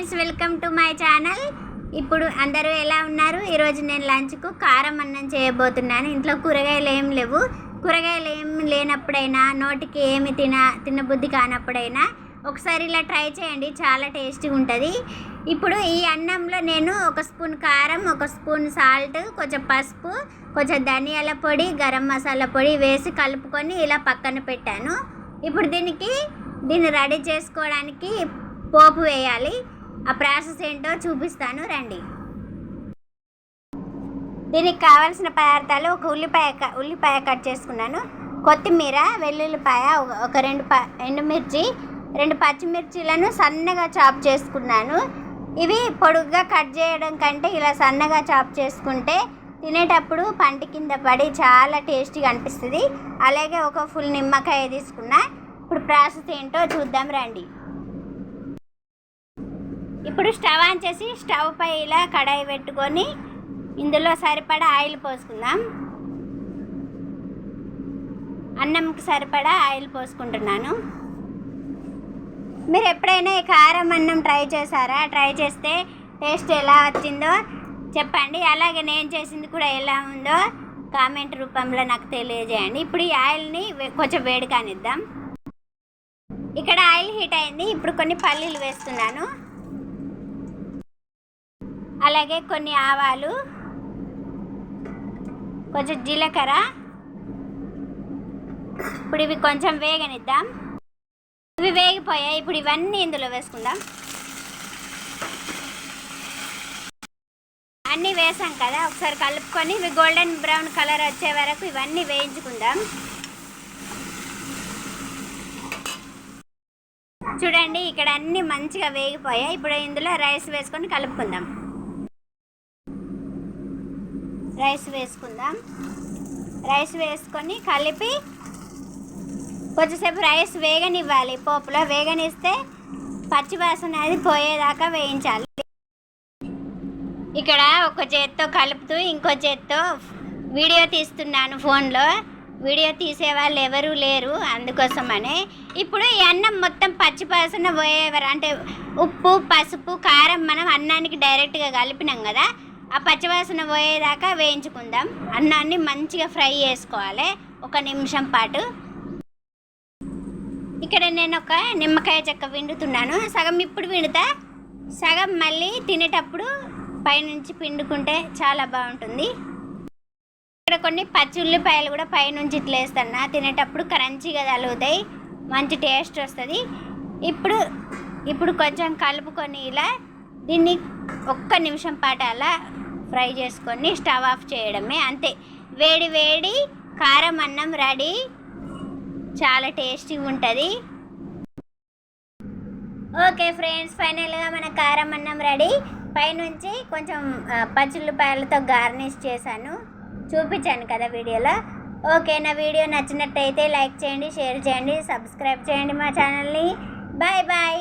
Friends welcome to my channel. ఇప్పుడు అందరూ ఎలా ఉన్నారు? ఈరోజు నేను లంచ్కు కారం అన్నం చేయబోతున్నాను. ఇంట్లో కూరగాయలు ఏం లేవు. కూరగాయలు ఏం లేనప్పుడైనా నోటికి ఏమి తిన తినబుద్ధి కానప్పుడైనా ఒకసారి ఇలా ట్రై చేయండి. చాలా టేస్టీగా ఉంటుంది. ఇప్పుడు ఈ అన్నంలో నేను ఒక స్పూన్ కారం ఒక స్పూన్ సాల్ట్ కొంచెం పసుపు కొంచెం ధనియాల పొడి గరం మసాలా పొడి వేసి కలుపుకొని ఇలా పక్కన పెట్టాను. ఇప్పుడు దీనికి దీన్ని రెడీ చేసుకోవడానికి పోపు వేయాలి. ఆ ప్రాసెస్ ఏంటో చూపిస్తాను రండి. దీనికి కావాల్సిన పదార్థాలు ఒక ఉల్లిపాయ క- ఉల్లిపాయ కట్ చేసుకున్నాను. కొత్తిమీర వెల్లుల్లిపాయ ఒక- ఒక రెండు ప ఎండుమిర్చి రెండు పచ్చిమిర్చిలను సన్నగా చాప్ చేసుకున్నాను. ఇవి పొడుగ్గా కట్ చేయడం కంటే ఇలా సన్నగా చాప్ చేసుకుంటే తినేటప్పుడు పంటి కింద పడి చాలా టేస్టీగా అనిపిస్తుంది. అలాగే ఒక ఫుల్ నిమ్మకాయ తీసుకున్నా. ఇప్పుడు ప్రాసెస్ ఏంటో చూద్దాం రండి. ఇప్పుడు స్టవ్ ఆన్ చేసి స్టవ్ పై ఇలా కడాయి పెట్టుకొని ఇందులో సరిపడా ఆయిల్ పోసుకుందాం. అన్నంకి సరిపడా ఆయిల్ పోసుకుంటున్నాను. మీరు ఎప్పుడైనా ఈ కారం అన్నం ట్రై చేశారా? ట్రై చేస్తే టేస్ట్ ఎలా వచ్చిందో చెప్పండి. అలాగే నేను చేసింది కూడా ఎలా ఉందో కామెంట్ రూపంలో నాకు తెలియజేయండి. ఇప్పుడు ఈ ఆయిల్ని కొంచెం వేడి కానిద్దాం. ఇక్కడ ఆయిల్ హీట్ అయింది. ఇప్పుడు కొన్ని పల్లీలు వేస్తున్నాను. అలాగే కొన్ని ఆవాలు కొంచెం జీలకర్ర. ఇప్పుడు ఇవి కొంచెం వేగనిద్దాం. ఇవి వేగిపోయాయి. ఇప్పుడు ఇవన్నీ ఇందులో వేసుకుందాం. అన్నీ వేసాం కదా ఒకసారి కలుపుకొని ఇవి గోల్డెన్ బ్రౌన్ కలర్ వచ్చే వరకు ఇవన్నీ వేయించుకుందాం. చూడండి ఇక్కడ అన్నీ మంచిగా వేగిపోయాయి. ఇప్పుడు ఇందులో రైస్ వేసుకొని కలుపుకుందాం. రైస్ వేసుకుందాం. రైస్ వేసుకొని కలిపి కొంచెంసేపు రైస్ వేగనివ్వాలి. పోపులో వేగనిస్తే పచ్చివాసన అది పోయేదాకా వేయించాలి. ఇక్కడ ఒక చేత్తో కలుపుతూ ఇంకో చేత్తో వీడియో తీస్తున్నాను ఫోన్లో. వీడియో తీసే వాళ్ళు ఎవరూ లేరు అందుకోసమనే. ఇప్పుడు ఈ అన్నం మొత్తం పచ్చిపాసన పోయేవారు. అంటే ఉప్పు పసుపు కారం మనం అన్నానికి డైరెక్ట్గా కలిపినాం కదా. ఆ పచ్చివాసన పోయేదాకా వేయించుకుందాం. అన్నాన్ని మంచిగా ఫ్రై చేసుకోవాలి. ఒక నిమిషం పాటు. ఇక్కడ నేను ఒక నిమ్మకాయ చెక్క పిండుతున్నాను. సగం ఇప్పుడు పిండుతా. సగం మళ్ళీ తినేటప్పుడు పైనుంచి పిండుకుంటే చాలా బాగుంటుంది. ఇక్కడ కొన్ని పచ్చి ఉల్లిపాయలు కూడా పైనుంచి ఇట్లా వేస్తాను తినేటప్పుడు క్రంచీగా తలుగుతాయి మంచి టేస్ట్ వస్తుంది. ఇప్పుడు ఇప్పుడు కొంచెం కలుపుకొని ఇలా దీన్ని ఒక్క నిమిషం పాటు అలా ఫ్రై చేసుకొని స్టవ్ ఆఫ్ చేయడమే అంతే. వేడి వేడి కారం అన్నం రెడీ. చాలా టేస్టీగా ఉంటుంది. ఓకే ఫ్రెండ్స్ ఫైనల్గా మన కారం అన్నం రెడీ. పైనుంచి కొంచెం పచ్చిల్లిపాయలతో గార్నిష్ చేశాను. చూపించాను కదా వీడియోలో. ఓకే నా వీడియో నచ్చినట్టయితే లైక్ చేయండి షేర్ చేయండి సబ్స్క్రైబ్ చేయండి మా ఛానల్ని. Bye bye.